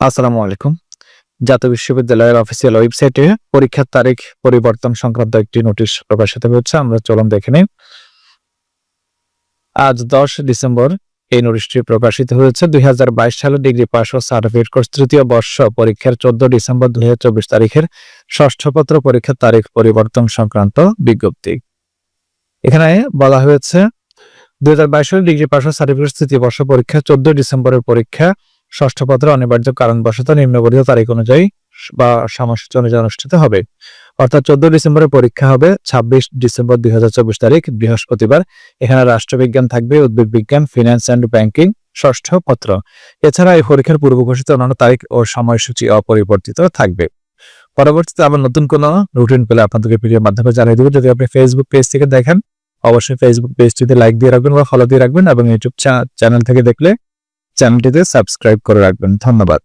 আসসালামু আলাইকুম। জাতীয় বিশ্ববিদ্যালয়ের অফিসিয়াল ওয়েবসাইটে পরীক্ষার তারিখ, পরিবর্তন সংক্রান্ত একটি নোটিশ প্রকাশিত হয়েছে, আমরা চলুন দেখে নিই। আজ দশ ডিসেম্বর, এই নোটিশটি প্রকাশিত হয়েছে। দুই সালে ডিগ্রি পাস ও সার্টিফিকেট কোর্স তৃতীয় বর্ষ পরীক্ষার চোদ্দ ডিসেম্বর দুই হাজার চব্বিশ তারিখের ষষ্ঠ পত্র পরীক্ষার তারিখ পরিবর্তন সংক্রান্ত বিজ্ঞপ্তি। এখানে বলা হয়েছে, দুই হাজার বাইশ সালে ডিগ্রি পাস ও সার্টিফিকেট তৃতীয় বর্ষ পরীক্ষা, চোদ্দ ডিসেম্বরের পরীক্ষা ষষ্ঠ পত্র অনিবার্য কারণবশত নিম্নবর্ণিত তারিখ অনুযায়ী বা সময়সূচি অনুযায়ী অনুষ্ঠিত হবে। অর্থাৎ চোদ্দ ডিসেম্বরের পরীক্ষা হবে, ছাব্বিশ ডিসেম্বর দুই হাজার চব্বিশ তারিখ, বৃহস্পতিবার। এখানে রাষ্ট্রবিজ্ঞান থাকবে, উদ্ভিদ বিজ্ঞান, ফিনান্স অ্যান্ড ব্যাংকিং, ষষ্ঠ পত্র। এছাড়া এই পরীক্ষার পূর্ব ঘোষিত অন্যান্য তারিখ ও সময়সূচি অপরিবর্তিত থাকবে। পরবর্তীতে আবার নতুন কোন রুটিন পেলে আপনাদেরকে ভিডিওর মাধ্যমে জানিয়ে দেবো। যদি আপনি ফেসবুক পেজ থেকে দেখেন, অবশ্যই ফেসবুক পেজটিতে লাইক দিয়ে রাখবেন বা ফলো দিয়ে রাখবেন এবং ইউটিউব চ্যানেল থেকে দেখলে চ্যানেলটিতে সাবস্ক্রাইব করে রাখবেন। ধন্যবাদ।